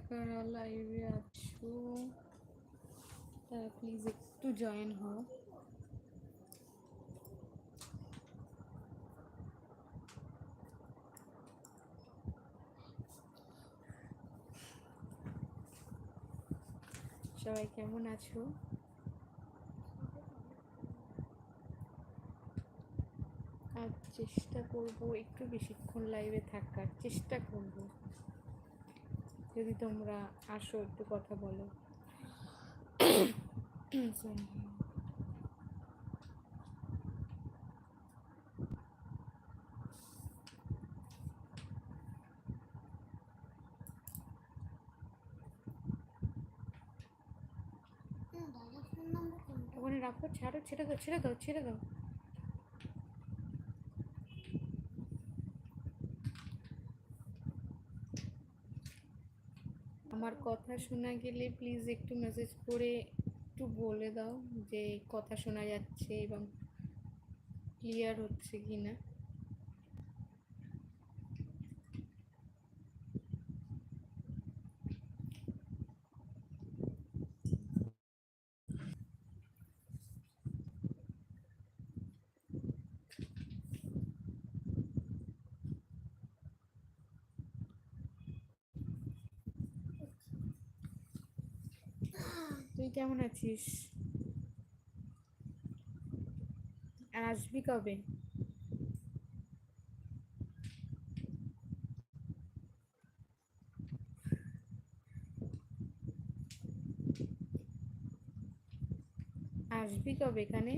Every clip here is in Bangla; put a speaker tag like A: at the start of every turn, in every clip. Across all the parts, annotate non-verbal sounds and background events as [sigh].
A: কারা লাইভে আছো তারা প্লিজ একটু জয়েন হও সবাই কেমন আছো আর চেষ্টা করব একটু বেশিক্ষণ লাইভে থাকার চেষ্টা করব যদি তোমরা আসো একটু কথা বলো। ওখানে রাখো ছাড়ো ছেড়ে দাও ছেড়ে দাও ছেড়ে দাও আমার কথা শোনা গেলে প্লিজ একটু মেসেজ করে একটু বলে দাও যে কথা শোনা যাচ্ছে এবং ক্লিয়ার হচ্ছে কি না কেমন আছিস? আর আসবি কবে? আসবি কবে এখানে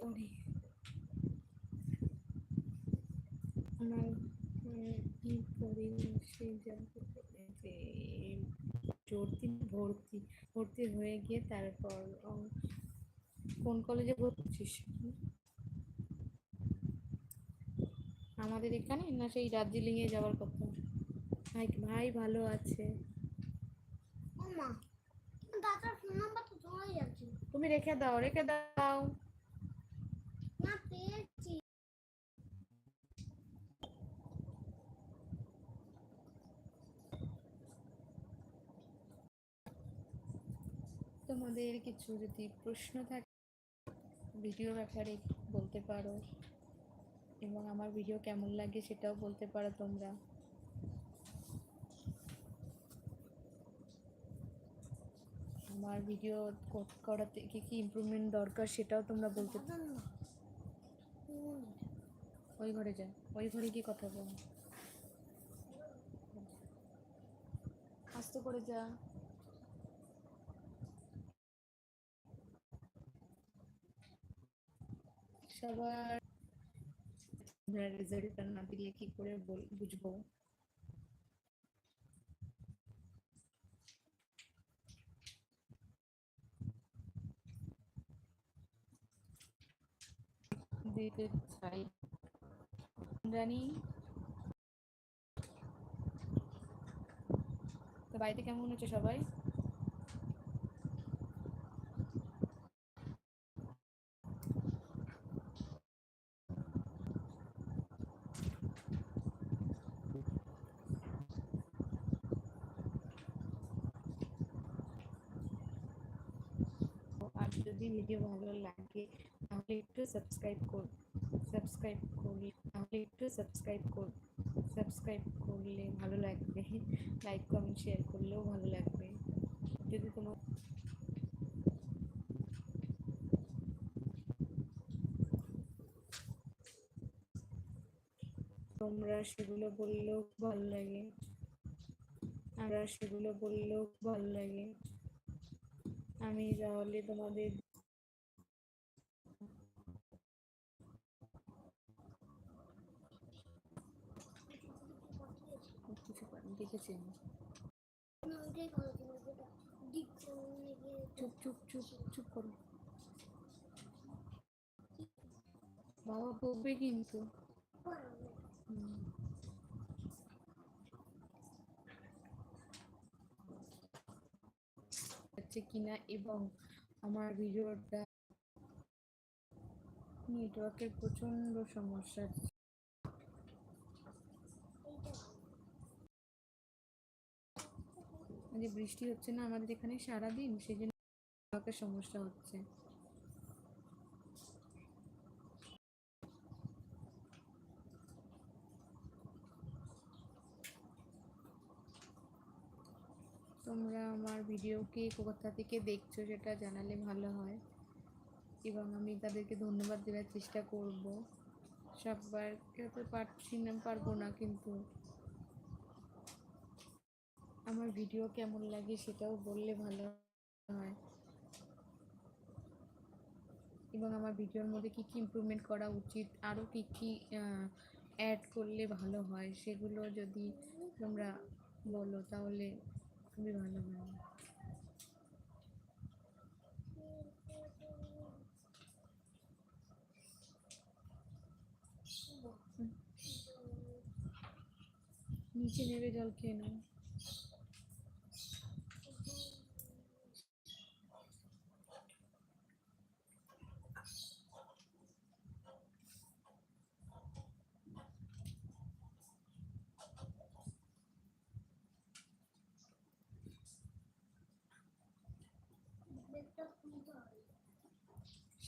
A: ওরে আমার উম, কি পরিবেশে যাব যে ভর্তি ভর্তি ভর্তি হয়ে গিয়ে তারপর কোন কলেজে ভর্তি হচ্ছিস আমাদের এখানে? না সেই দার্জিলিং এ যাওয়ার কথা? ভাই ভাই ভালো আছে। তুমি রেখে দাও রেখে দাও
B: না পেয়েছি
A: তোমাদের কিছু যদি প্রশ্ন থাকে ভিডিও ব্যাপারে বলতে পারো এবং আমার ভিডিও কেমন লাগে সেটাও বলতে পারো তোমরা। আমার ভিডিও করাতে কি কি ইমপ্রুভমেন্ট দরকার সেটাও তোমরা বলতে ওই ঘরে যা, ওই ঘরে গিয়ে কথা বল। আস্তে করে যা। সবার আমরা রেজাল্টটা না দিলে কি করে বুঝব? দিতে তো বাড়িতে কেমন হচ্ছে সবাই আর যদি ভিডিও ভালো লাগে, তাহলে একটু সাবস্ক্রাইব কর সাবস্ক্রাইব করলে, তাহলে একটু সাবস্ক্রাইব কর সাবস্ক্রাইব করলে ভালো লাগবে। লাইক কমেন্ট শেয়ার করলেও ভালো লাগবে। যদি তোমার তোমরা সেগুলো বললেও ভালো লাগে। আমরা সেগুলো বললেও ভালো লাগে। আমি তাহলে তোমাদের কিছু পারি- দেখেছি আমি।
B: না ওইটাই ভালো ছিল যেটা দিক সামনে গিয়ে
A: চুপ চুপ চুপ চুপ করো। বাবা বকবে কিন্তু। হচ্ছে কিনা এবং আমার ভিডিওটা নেটওয়ার্কের প্রচণ্ড সমস্যা যে বৃষ্টি হচ্ছে না, আমাদের এখানে সারাদিন সেই জন্য সমস্যা হচ্ছে। তোমরা আমার ভিডিও কে কোথা থেকে দেখছ সেটা জানালে ভালো হয়। এবং আমি তাদেরকে ধন্যবাদ দেওয়ার চেষ্টা করব। সবাইকে তো পারছি না, পারব না কিন্তু। আমার ভিডিও কেমন লাগে সেটাও বললে ভালো হয়। এবং আমার ভিডিওর মধ্যে কী কী ইমপ্রুভমেন্ট করা উচিত আরও কী কী অ্যাড করলে ভালো হয় সেগুলো যদি তোমরা বলো তাহলে খুবই ভালো হয়। নিচে নেবে জল খেয়ে নাও।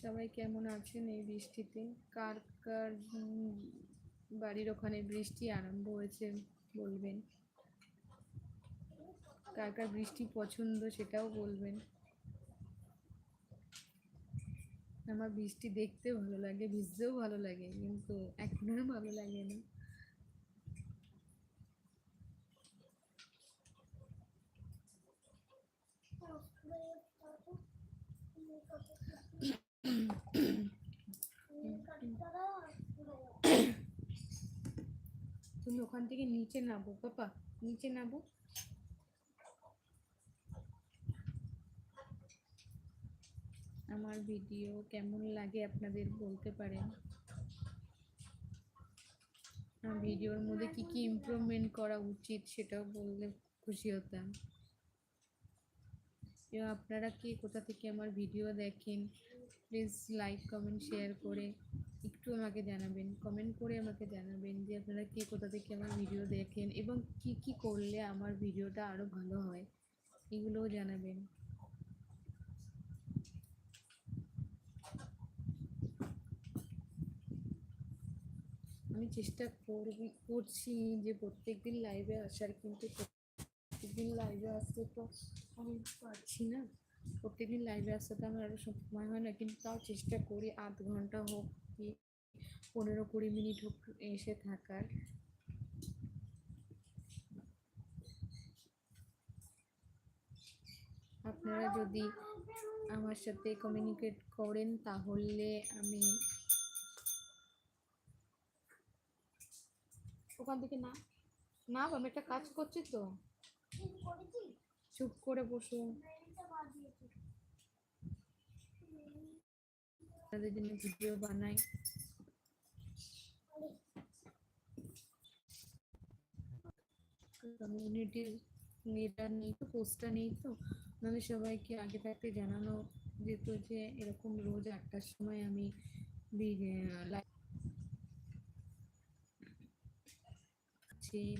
A: সবাই কেমন আছেন এই বৃষ্টিতে? কার কার বাড়ির ওখানে বৃষ্টি আরম্ভ হয়েছে বলবেন? কার কার বৃষ্টি পছন্দ সেটাও বলবেন। আমার বৃষ্টি দেখতে ভালো লাগে, ভিজতেও ভালো লাগে, কিন্তু এখন আর ভালো লাগে না তুমি ওখান থেকে নিচে নামো, পাপা। নিচে নামো। আমার ভিডিও কেমন লাগে আপনাদের বলতে পারেন? ভিডিওর মধ্যে কি কি ইমপ্রুভমেন্ট করা উচিত সেটাও বললে খুশি হতাম। আপনারা কে কোথা থেকে আমার ভিডিও দেখেন প্লিজ লাইক কমেন্ট শেয়ার করে একটু আমাকে জানাবেন। কমেন্ট করে আমাকে জানাবেন যে আপনারা কে কোথা থেকে আমার ভিডিও দেখেন এবং কি কি করলে আমার ভিডিওটা আরও ভালো হয়, এগুলোও জানাবেন। আমি চেষ্টা করবি, করছি যে প্রত্যেকদিন লাইভে আসার, কিন্তু প্রত্যেকদিন লাইভে আসতে তো আমি পারছি না। প্রত্যেকদিন লাইভে আসতে তো আমার আরও সময় হয় না, কিন্তু তাও চেষ্টা করি, আধ ঘণ্টা হোক কি পনেরো কুড়ি মিনিট হোক এসে থাকার। আপনারা যদি আমার সাথে কমিউনিকেট করেন, তাহলে আমি ওখান থেকে না না আমি একটা কাজ করছি তো। চুপ করে বসো। আপনাদের জন্য ভিডিও বানাই। কমিউনিটির এটা নেই তো পোস্টটা নেই তো। নাহলে সবাইকে আগে থাকতে জানানো যেত যে, এরকম রোজ আটটার সময় আমি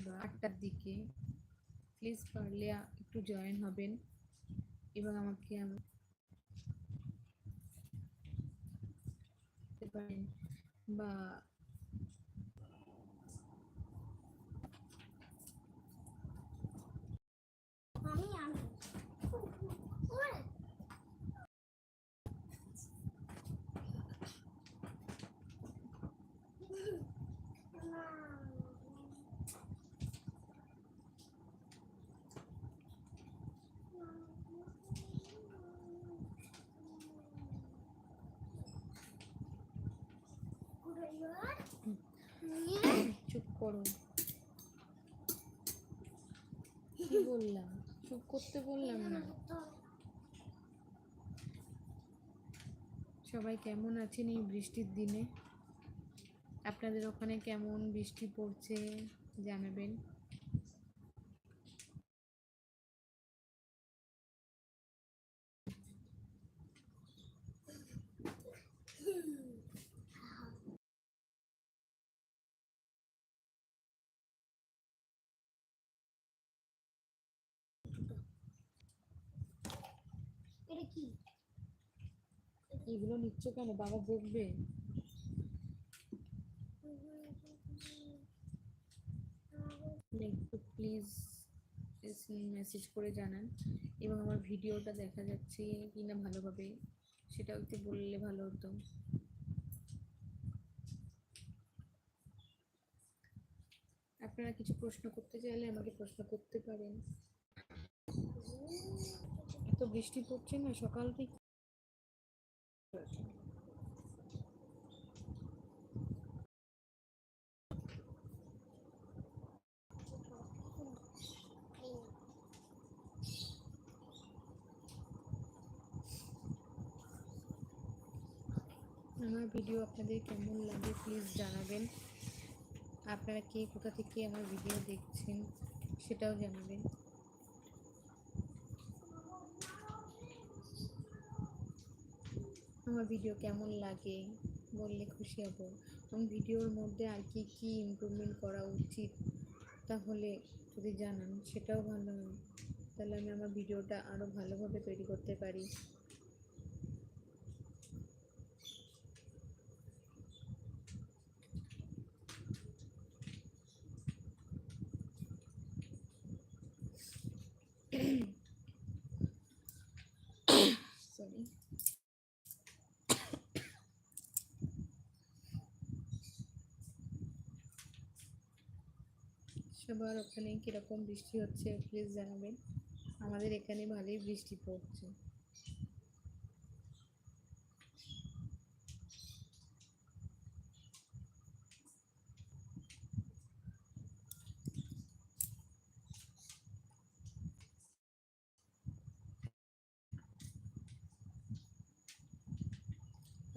A: বা আটটার দিকে। প্লিজ পারলে একটু জয়েন হবেন এবং আমাকে বা
B: আমি আমি ওরে
A: চুপ করো কি বললাম? চুপ করতে বললাম না। সবাই কেমন আছেন এই বৃষ্টির দিনে? আপনাদের ওখানে কেমন বৃষ্টি পড়ছে জানাবেন। এগুলো নিচ্ছ কেন? বাবা বকবে। একটু প্লিজ মেসেজ করে জানান। এবং আমার ভিডিওটা দেখা যাচ্ছে কিনা ভালোভাবে, সেটাও একটু বললে ভালো হতো। আপনারা কিছু প্রশ্ন করতে চাইলে আমাকে প্রশ্ন করতে পারেন। এত বৃষ্টি পড়ছে না, সকাল থেকে আমার ভিডিও আপনাদের কেমন লাগে প্লিজ জানাবেন। আপনারা কে, কোথা থেকে আমার ভিডিও দেখছেন, সেটাও জানাবেন। আমার ভিডিও কেমন লাগে বললে খুশি হব। এবং ভিডিওর মধ্যে আর কি কী ইমপ্রুভমেন্ট করা উচিত তাহলে যদি জানান, সেটাও ভালো হয়। তাহলে আমি আমার ভিডিওটা আরও ভালোভাবে তৈরি করতে পারি সরি সবার ওখানে কীরকম বৃষ্টি হচ্ছে প্লিজ জানাবেন। আমাদের এখানে ভালোই বৃষ্টি পড়ছে।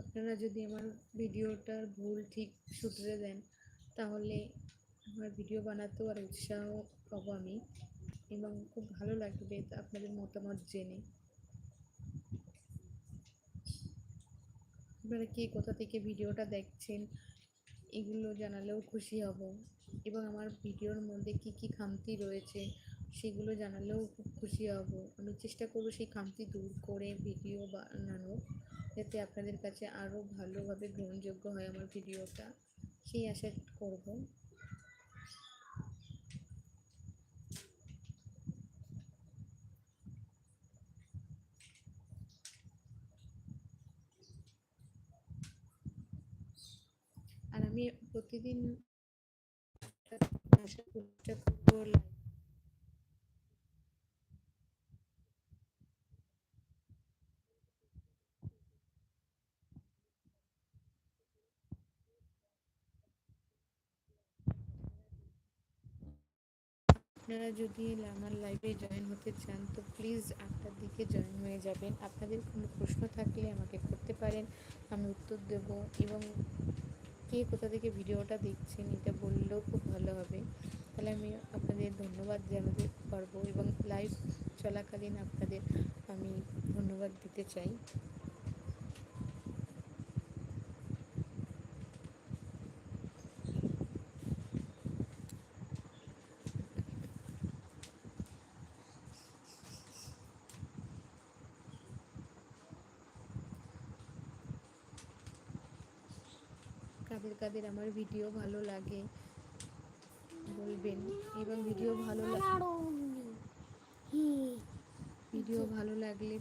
A: আপনারা যদি আমার ভিডিওটার ভুল ঠিক শুধরে দেন, তাহলে আমার ভিডিও বানাতেও আর উৎসাহ পাবো আমি এবং খুব ভালো লাগবে আপনাদের মতামত জেনে। আপনারা কে কোথা থেকে ভিডিওটা দেখছেন এগুলো জানালেও খুশি হব এবং আমার ভিডিওর মধ্যে কি কি খামতি রয়েছে সেগুলো জানালেও খুব খুশি হব। আমি চেষ্টা করব সেই খামতি দূর করে ভিডিও বানানোর যাতে আপনাদের কাছে আরও ভালোভাবে গ্রহণযোগ্য হয় আমার ভিডিওটা। সেই আশা করব আর আমি প্রতিদিন আপনারা যদি আমার লাইভে জয়েন হতে চান, তো প্লিজ আটটার দিকে জয়েন হয়ে যাবেন। আপনাদের কোনো প্রশ্ন থাকলে আমাকে করতে পারেন, আমি উত্তর দেব এবং কে কোথা থেকে ভিডিওটা দেখছেন, এটা বললেও খুব ভালো হবে। তাহলে আমি আপনাদের ধন্যবাদ জানাতে পারব এবং লাইভ চলাকালীন আপনাদের আমি ধন্যবাদ দিতে চাই। কাদের আমার ভিডিও ভালো লাগে। বলবেন, এবং ভিডিও ভালো ভিডিও ভালো লাগলে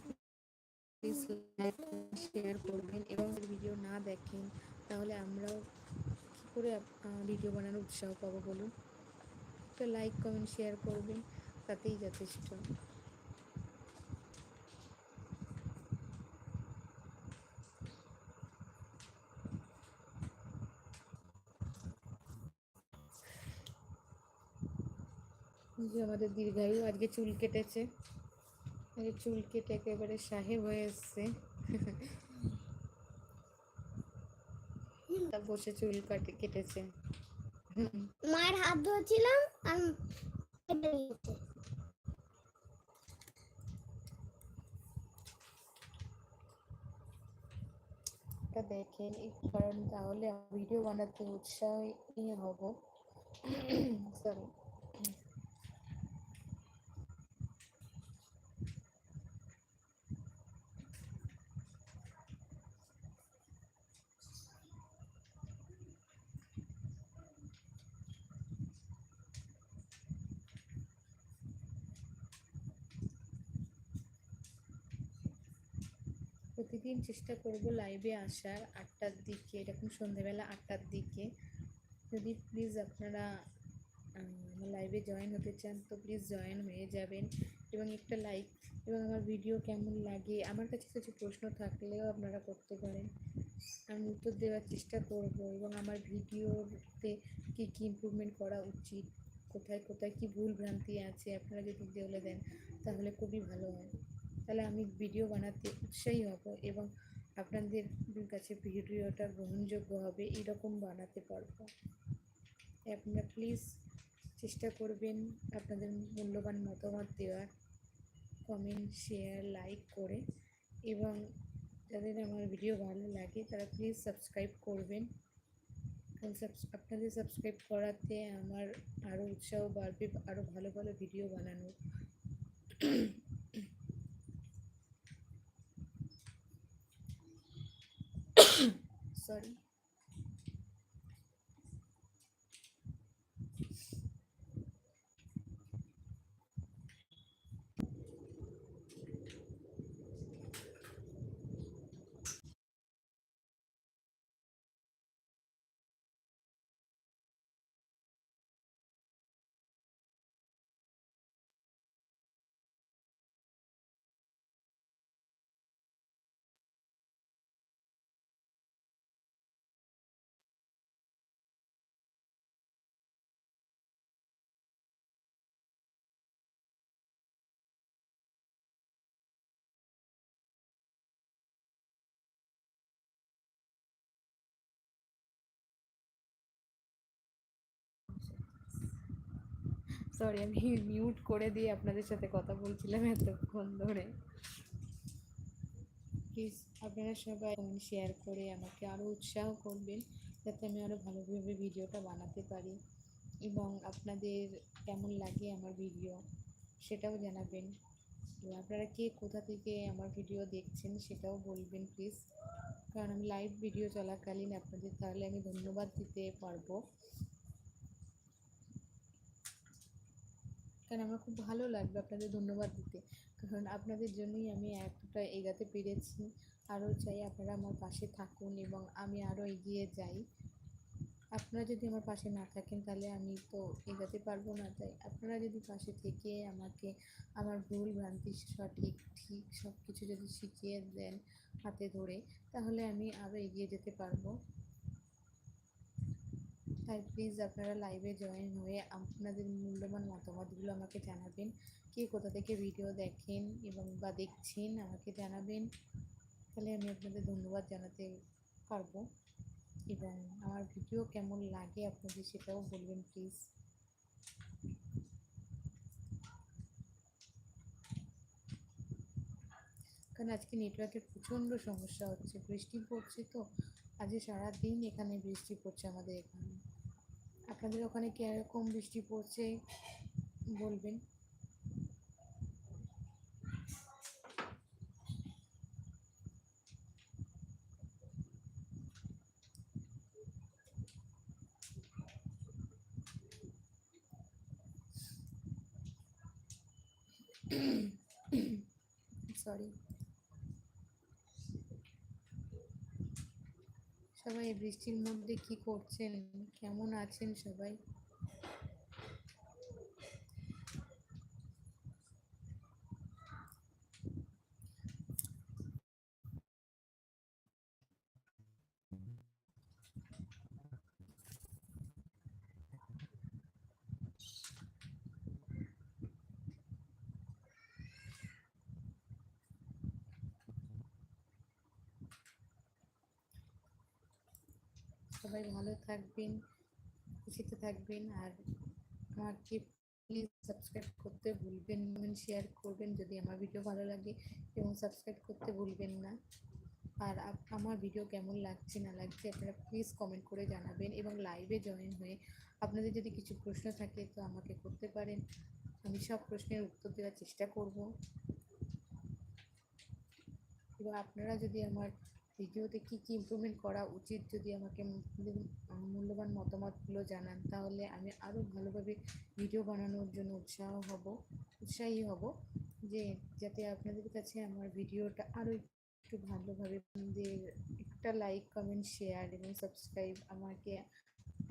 A: প্লিজ লাইক শেয়ার করবেন এবং ভিডিও না দেখেন, তাহলে আমরাও কী করে ভিডিও বানানোর উৎসাহ পাবো বলুন? তো লাইক কমেন্ট শেয়ার করবেন, তাতেই যথেষ্ট। যে আমাদের দীর্ঘায়ু আজকে চুল কেটেছে। আজকে চুল কেটে একেবারে সাহেব হয়ে এসছে। বসে চুল কাটে কেটেছে।
B: মায়ের হাত ধরেছিলাম আর
A: দেখেন কারণ তাহলে ভিডিও বানাতে উৎসাহ উৎসাহী হব। [coughs] সরি প্রতিদিন চেষ্টা করব লাইভে আসার আটটার দিকে, এরকম সন্ধেবেলা আটটার দিকে। যদি প্লিজ আপনারা আমার লাইভে জয়েন হতে চান, তো প্লিজ জয়েন হয়ে যাবেন। এবং একটা লাইক এবং আমার ভিডিও কেমন লাগে, আমার কাছে কিছু প্রশ্ন থাকলেও আপনারা করতে পারেন। আমি উত্তর দেওয়ার চেষ্টা করব, এবং আমার ভিডিওতে কী কী ইমপ্রুভমেন্ট করা উচিত, কোথায় কোথায় কী ভুল ভ্রান্তি আছে, আপনারা যদি বলে দেন, তাহলে খুবই ভালো হয়। তাহলে আমি ভিডিও বানাতে উৎসাহী হব এবং আপনাদের কাছে ভিডিওটা গ্রহণযোগ্য হবে, এরকম বানাতে পারব। আপনারা প্লিজ চেষ্টা করবেন আপনাদের মূল্যবান মতামত দেওয়ার। কমেন্ট শেয়ার লাইক করে এবং যাদের আমার ভিডিও ভালো লাগে তারা প্লিজ সাবস্ক্রাইব করবেন। কারণ আপনাদের সাবস্ক্রাইব করাতে আমার আরও উৎসাহ বাড়বে আরও ভালো ভালো ভিডিও বানানোর। সরি সরি আমি মিউট করে দিয়ে আপনাদের সাথে কথা বলছিলাম এতক্ষণ ধরে। প্লিজ আপনারা সবাই শেয়ার করে আমাকে আরও উৎসাহ করবেন, যাতে আমি আরও ভালোভাবে ভিডিওটা বানাতে পারি এবং আপনাদের কেমন লাগে আমার ভিডিও সেটাও জানাবেন। আপনারা কে কোথা থেকে আমার ভিডিও দেখছেন সেটাও বলবেন প্লিজ কারণ আমি লাইভ ভিডিও চলাকালীন আপনাদের তাহলে আমি ধন্যবাদ দিতে পারব। কারণ আমার খুব ভালো লাগবে আপনাদের ধন্যবাদ দিতে। কারণ আপনাদের জন্যই আমি এতটা এগাতে পেরেছি। আরও চাই আপনারা আমার পাশে থাকুন এবং আমি আরও এগিয়ে যাই। আপনারা যদি আমার পাশে না থাকেন তাহলে আমি তো এগাতে পারব না। তাই আপনারা যদি পাশে থেকে আমাকে আমার ভুল ভ্রান্তি সঠিক, ঠিক সব কিছু যদি শিখিয়ে দেন হাতে ধরে, তাহলে আমি আরও এগিয়ে যেতে পারব। তাই প্লিজ আপনারা লাইভে জয়েন হয়ে আপনাদের মূল্যবান মতামতগুলো আমাকে জানাবেন। কে কোথা থেকে ভিডিও দেখেন এবং বা দেখছেন আমাকে জানাবেন। তাহলে আমি আপনাদের ধন্যবাদ জানাতে পারব। এবং আমার ভিডিও কেমন লাগে আপনাদের সেটাও বলবেন প্লিজ কারণ আজকে নেটওয়ার্কের প্রচণ্ড সমস্যা হচ্ছে, বৃষ্টি পড়ছে তো আজকে সারাদিন এখানে বৃষ্টি পড়ছে আমাদের এখানে। আপনাদের ওখানে কীরকম বৃষ্টি পড়ছে বলবেন সরি সবাই এই বৃষ্টির মধ্যে কি করছেন? কেমন আছেন সবাই? সবাই ভালো থাকবেন, খুশিতে থাকবেন। আর আমাকে প্লিজ সাবস্ক্রাইব করতে ভুলবেন শেয়ার করবেন যদি আমার ভিডিও ভালো লাগে এবং সাবস্ক্রাইব করতে ভুলবেন না। আর আমার ভিডিও কেমন লাগছে, না লাগছে, আপনারা প্লিজ কমেন্ট করে জানাবেন এবং লাইভে জয়েন হয়ে আপনাদের যদি কিছু প্রশ্ন থাকে তো আমাকে করতে পারেন। আমি সব প্রশ্নের উত্তর দেওয়ার চেষ্টা করব। এবং আপনারা যদি আমার ভিডিওতে কী কী ইমপ্রুভমেন্ট করা উচিত যদি আমাকে মূল্যবান মতামতগুলো জানান, তাহলে আমি আরও ভালোভাবে ভিডিও বানানোর জন্য উৎসাহ হব, উৎসাহী হব যে যাতে আপনাদের কাছে আমার ভিডিওটা আরও একটু ভালোভাবে বন্ধুদের একটা লাইক কমেন্ট শেয়ার এবং সাবস্ক্রাইব আমাকে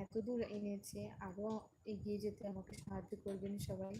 A: এত দূর এনেছে আরও এগিয়ে যেতে আমাকে সাহায্য করবেন সবাই।